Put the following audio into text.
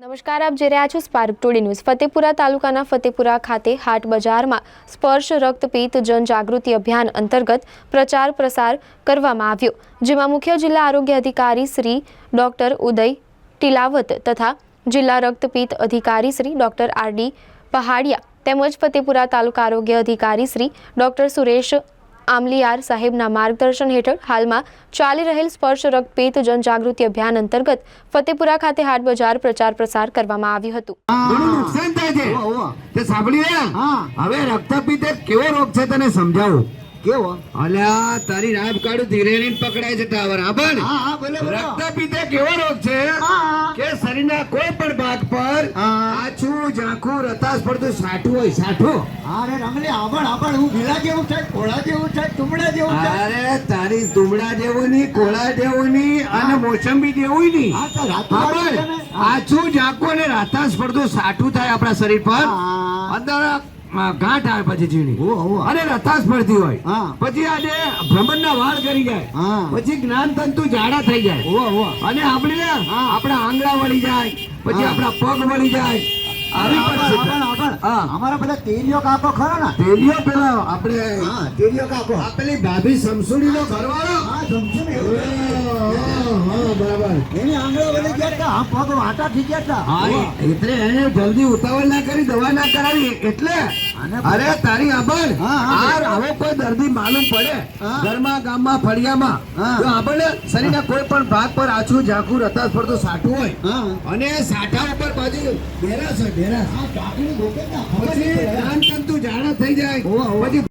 નમસ્કાર, આપ જોઈ રહ્યા છો સ્પાર્ક ટુડે ન્યૂઝ ફતેપુરા તાલુકાના ફતેપુરા ખાતે હાટ બજારમાં સ્પર્શ રક્તપિત્ત જનજાગૃતિ અભિયાન અંતર્ગત પ્રચાર પ્રસાર કરવામાં આવ્યો, જેમાં મુખ્ય જિલ્લા આરોગ્ય અધિકારી શ્રી ડોક્ટર ઉદય ટીલાવત તથા જિલ્લા રક્તપિત્ત અધિકારી Shri doctor R D Pahadiya તેમજ ફતેપુરા તાલુકા આરોગ્ય અધિકારી શ્રી ડોક્ટર સુરેશ આમલીયાર સાહેબના માર્ગદર્શન હેઠળ હાલમાં ચાલી રહેલ સ્પર્શ રક્તપિત્ત જનજાગૃતિ અભિયાન અંતર્ગત ફતેપુરા ખાતે હાટ બજાર પ્રચાર પ્રસાર કરવામાં આવ્યું હતું. નુકસાન થાય છે. તે સાંભળી રહ્યા? હવે રક્તપિત્ત એક કેવો રોગ છે તને સમજાવું? કેવો? અલ્યા તારી રાત કાઢું ધીરે પકડાય છે ટાવર હા પણ એક એવો રોગ છે શરીરના કોઈ પણ ભાગ પર આછું ઝાંખું રતાસ પડતું સાઠું હોય સાઠું. અરે રમલી આબળ આબળ હું ભીલા જેવું થાય કોળા જેવું થાય ટુમડા જેવું થાય? અરે તારી તુમડા જેવું નહીં કોળા જેવું નહીં અને મોસંબી જેવું છે ને? આછું ઝાંખું અને રતાસ પડતું સાઠું થાય આપણા શરીર પર. અંદર ગાંઠ આવે પછી ઝીણી. અને રથાસ પડતી હોય. પછી આજે ભ્રમણના વાળ કરી જાય. પછી જ્ઞાન તંતુ જાડા થઈ જાય. અને આપણે ને આપણા આંગળા વળી જાય. પછી આપણા પગ વળી જાય. અમારા બધા તેલિયો કાકો ખરો ને? પેલીઓ પેલા આપણે તેલિયો કાકો. પેલી ભાભી ઘરવાળો. સમજો ને હા, એટલે એને જલ્દી ઉતાવળ ના કરી દવા ના કરાવી. એટલે અરે તારી આબળ હા, હા. આવો કોઈ દર્દી માલુમ પડે. ઘરમાં ગામમાં ફળિયામાં. તો આપણે શરીરના કોઈ પણ ભાગ પર આછું ઝાકું રતાસ પડતું સાટું હોય. અને સાઠા ઉપર બાજુ ડેરાશ છે તંતુ જાડા થઈ જાય. પછી